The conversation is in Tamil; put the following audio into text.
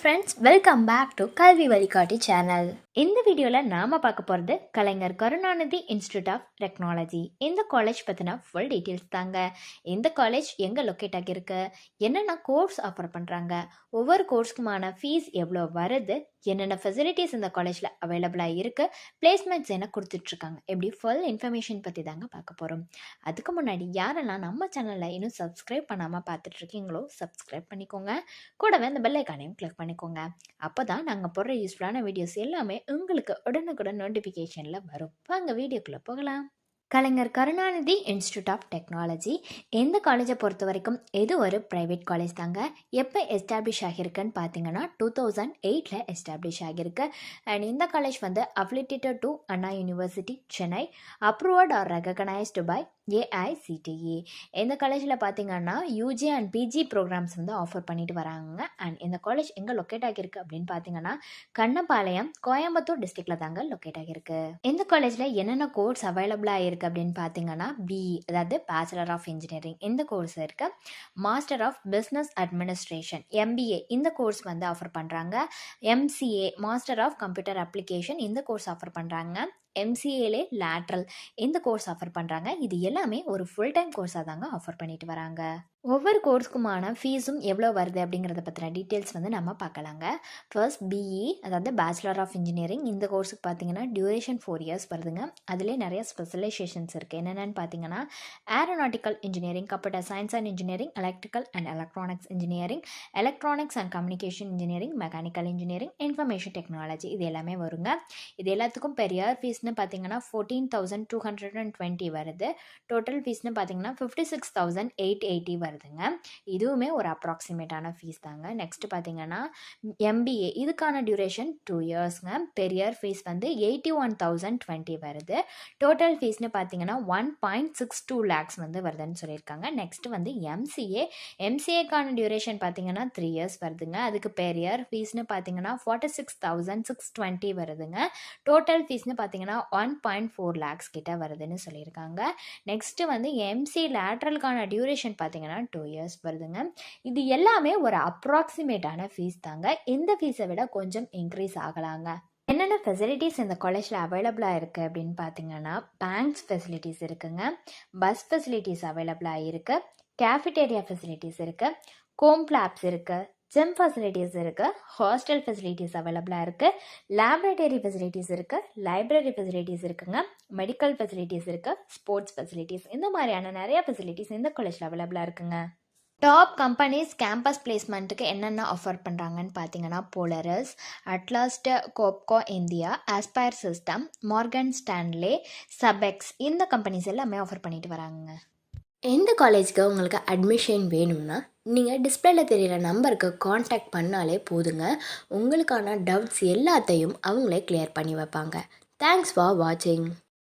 ஃப்ரெண்ட்ஸ் வெல்கம் பேக் டு கல்வி வழிகாட்டி சேனல் இந்த வீடியோவில் நாம் பார்க்க போகிறது Kalaignar Karunanidhi institute of technology இந்த காலேஜ் பற்றின ஃபுல் டீட்டெயில்ஸ் தாங்க. இந்த காலேஜ் எங்கே லொக்கேட் ஆகியிருக்கு? என்னென்ன கோர்ஸ் ஆஃபர் பண்ணுறாங்க ஒவ்வொரு கோர்ஸ்க்குமான ஃபீஸ் எவ்வளோ வருது? என்னென்ன ஃபெசிலிட்டிஸ் இந்த காலேஜில் அவைலபிளாக இருக்குது பிளேஸ்மெண்ட்ஸ் என்ன கொடுத்துட்ருக்காங்க இப்படி ஃபுல் இன்ஃபர்மேஷன் பற்றி தாங்க பார்க்க போகிறோம் அதுக்கு முன்னாடி யாரெல்லாம் நம்ம சேனலில் இன்னும் சப்ஸ்கிரைப் பண்ணாமல் பார்த்துட்ருக்கீங்களோ சப்ஸ்கிரைப் பண்ணிக்கோங்க. கூடவே அந்த பெல்லைக்கானையும் கிளிக் பண்ணி பண்ணிக்கோங்க. அப்போ தான் நாங்கள் போடுற யூஸ்ஃபுல்லான வீடியோஸ் எல்லாமே உங்களுக்கு உடனுக்குடன் நோட்டிஃபிகேஷனில் வரும். வாங்க வீடியோக்குள்ளே போகலாம். Kalaignar Karunanidhi institute of technology எந்த காலேஜை பொறுத்த வரைக்கும் இது ஒரு ப்ரைவேட் காலேஜ் தாங்க? எப்போ எஸ்டாப்ளிஷ் ஆகியிருக்குன்னு பார்த்தீங்கன்னா டூ தௌசண்ட் எயிட்டில் எஸ்டாப்ளிஷ் ஆகியிருக்கு. அண்ட் இந்த காலேஜ் வந்து affiliated to Anna university Chennai approved or recognised by AICTE இந்த காலேஜில் பார்த்தீங்கன்னா யூஜி அண்ட் பிஜி ப்ரோக்ராம்ஸ் வந்து ஆஃபர் பண்ணிட்டு வராங்க அண்ட் இந்த காலேஜ் எங்கே லொக்கேட் ஆகியிருக்கு அப்படின்னு பார்த்தீங்கன்னா கண்ணபாளையம் கோயம்புத்தூர் டிஸ்ட்ரிக்டில் தாங்க லொக்கேட் ஆகியிருக்கு. இந்த காலேஜில் என்னென்ன கோர்ஸ் அவைலபிளாக இருக்குது அப்படின்னு பார்த்தீங்கன்னா பிஇ அதாவது பேச்சுலர் ஆஃப் இன்ஜினியரிங் இந்த கோர்ஸ் இருக்குது master of business administration MBA இந்த கோர்ஸ் வந்து ஆஃபர் பண்ணுறாங்க MCA master of computer application இந்த கோர்ஸ் ஆஃபர் பண்ணுறாங்க எம்சிஏலே லேட்ரல் இந்த கோர்ஸ் ஆஃபர் பண்ணுறாங்க இது எல்லாமே ஒரு ஃபுல் டைம் கோர்ஸாக தாங்க ஆஃபர் பண்ணிட்டு வராங்க. ஒவ்வொரு கோர்ஸ்க்குமான ஃபீஸும் எவ்வளோ வருது அப்படிங்கிறத பற்றின டீட்டெயில்ஸ் வந்து நம்ம பார்க்கலாங்க. ஃபர்ஸ்ட் பிஇ அதாவது பேச்சுலர் ஆஃப் இன்ஜினியரிங் இந்த கோர்ஸுக்கு பார்த்தீங்கன்னா டியூரேஷன் ஃபோர் இயர்ஸ் வருதுங்க. அதிலே நிறைய ஸ்பெஷலைசேஷன்ஸ் இருக்குது என்னென்னு பார்த்தீங்கன்னா aeronautical engineering computer science and engineering electrical and electronics engineering electronics and communication engineering mechanical engineering information technology இது எல்லாமே வருங்க. இது எல்லாத்துக்கும் பெரிய ஃபீஸ்னு பார்த்தீங்கன்னா fourteen thousand two hundred and twenty வருது. டோட்டல் ஃபீஸ்னு பார்த்தீங்கன்னா fifty six thousand eight eighty வருதுங்க. இதுவுமே ஒரு அப்ராக்சிமேட்டான ஃபீஸ் தாங்க. நெக்ஸ்ட் பார்த்தீங்கன்னா எம்பிஏ இதுக்கான டியூரேஷன் டூ இயர்ஸ்ங்க பெரியர் ஃபீஸ் வந்து எயிட்டி ஒன் தௌசண்ட் டுவெண்ட்டி வருது. டோட்டல் ஃபீஸ்னு பார்த்தீங்கன்னா one point six two lakhs வந்து வருதுன்னு சொல்லியிருக்காங்க. நெக்ஸ்ட் வந்து எம்சிஏ எம்சிஏக்கான டியூரேஷன் பார்த்தீங்கன்னா த்ரீ இயர்ஸ் வருதுங்க. அதுக்கு பெரியர் ஃபீஸ்னு பார்த்தீங்கன்னா forty six thousand six twenty வருதுங்க. டோட்டல் ஃபீஸ்னு பார்த்தீங்கன்னா ஒன் பாயிண்ட் ஃபோர் லேக்ஸ் கிட்ட வருதுன்னு சொல்லியிருக்காங்க. நெக்ஸ்ட்டு வந்து எம்சி லேட்ரலுக்கான டியூரேஷன் பார்த்தீங்கன்னா டூ இயர்ஸ் வருதுங்க. இது எல்லாமே ஒரு அப்ராக்சிமேட்டான ஃபீஸ் தாங்க. இந்த ஃபீஸை விட கொஞ்சம் இன்க்ரீஸ் ஆகலாங்க. என்னென்ன ஃபெசிலிட்டிஸ் இந்த காலேஜில் அவைலபிளாக இருக்குது அப்படின்னு பார்த்தீங்கன்னா பேங்க்ஸ் ஃபெசிலிட்டிஸ் இருக்குங்க. பஸ் ஃபெசிலிட்டிஸ் அவைலபிளாக இருக்குது கேஃபிடேரியா ஃபெசிலிட்டிஸ் இருக்குது கோம் லேப்ஸ் இருக்குது ஜிம் ஃபெசிலிட்டிஸ் இருக்குது ஹாஸ்டல் ஃபெசிலிட்டிஸ் அவைலபிளாக இருக்குது லேபரேட்டரி ஃபெசிலிட்டிஸ் இருக்குது லைப்ரரி ஃபெசிலிட்டிஸ் இருக்குங்க மெடிக்கல் ஃபெசிலிட்டிஸ் இருக்குது ஸ்போர்ட்ஸ் ஃபெசிலிட்டிஸ் இந்த மாதிரியான நிறைய ஃபெசிலிட்டிஸ் இந்த காலேஜில் அவைலபிளாக இருக்குங்க. டாப் கம்பெனிஸ் கேம்பஸ் பிளேஸ்மெண்ட்டுக்கு என்னென்ன ஆஃபர் பண்ணுறாங்கன்னு பார்த்தீங்கன்னா Polaris Atlas Copco India Aspire Systems Morgan Stanley சபெக்ஸ் இந்த கம்பெனிஸ் எல்லாமே ஆஃபர் பண்ணிட்டு வராங்க எந்த காலேஜ்க்கு உங்களுக்கு அட்மிஷன் வேணும்னா நீங்கள் டிஸ்பிளேல தெரியிற நம்பருக்கு காண்டாக்ட் பண்ணாலே போதுங்க. உங்களுக்கான டவுட்ஸ் எல்லாத்தையும் அவங்களே கிளியர் பண்ணி வைப்பாங்க. தேங்க்ஸ் ஃபார் வாட்சிங்